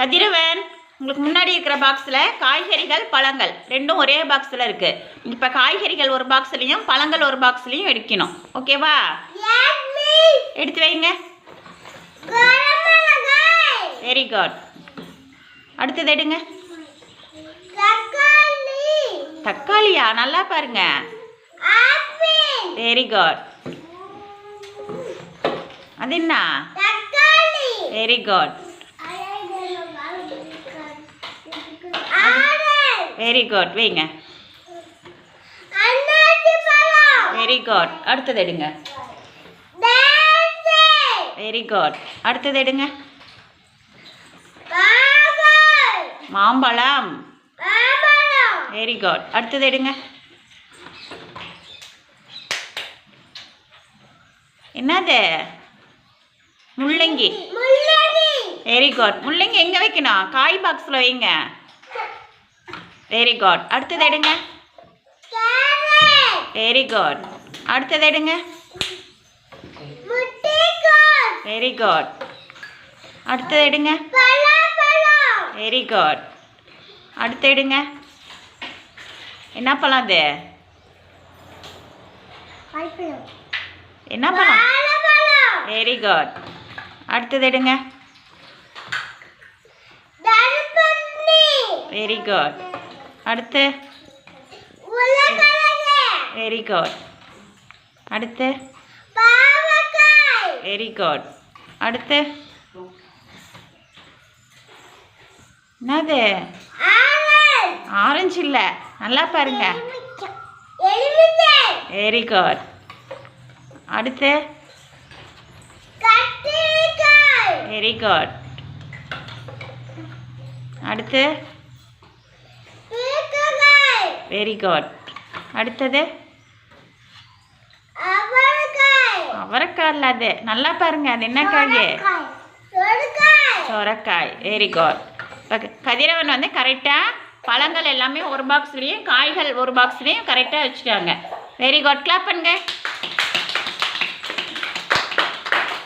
கதிரவன் உங்களுக்கு முன்னாடி இருக்கிற பாக்ஸில் காய்கறிகள் பழங்கள். ரெண்டும் ஒரே பாக்ஸில் இருக்குது இப்போ காய்கறிகள் ஒரு பாக்ஸ்லேயும் பழங்கள் ஒரு பாக்ஸ்லேயும் எடுக்கணும். ஓகேவா எடுத்து வைங்க. வெரி குட் அடுத்தது எடுங்க. தக்காளியா? நல்லா பாருங்க. வெரி குட் அது என்ன? வெரி குட் வெரி குட் வைங்க. வெரி குட் அடுத்தது எடுங்க. வெரி குட் அடுத்தது எடுங்க. மாம்பழம். வெரி குட் அடுத்தது எடுங்க. என்னது? முள்ளங்கி. வெரி குட் முள்ளங்கி எங்கே வைக்கணும்? காய் பாக்ஸில் வைங்க. வெரி குட் அடுத்தது எடுங்க. வெரி குட் அடுத்தது எடுங்க. வெரி குட் அடுத்தது எடுங்க. வெரி குட் அடுத்து எடுங்க. என்ன பழம் அது? என்ன பழம்? வெரி குட் அடுத்தது எடுங்க. வெரி குட் அடுத்து? வெரி குட் அடுத்து? வெரி குட் அடுத்து? என்னது? ஆரஞ்சு இல்லை. நல்லா பாருங்க. வெரி குட் அடுத்து? வெரி குட் அடுத்து? வெரி குட் அடுத்தது? அவரைக்காய். இல்லை அது. நல்லா பாருங்க அது என்ன காய்? சொரக்காய். வெரி குட் கதிரவன் வந்து கரெக்டாக பழங்கள் எல்லாமே ஒரு பாக்ஸ்லேயும் காய்கள் ஒரு பாக்ஸ்லேயும் கரெக்டாக வச்சுட்டாங்க. வெரி குட் கிளாப் பண்ணுங்க.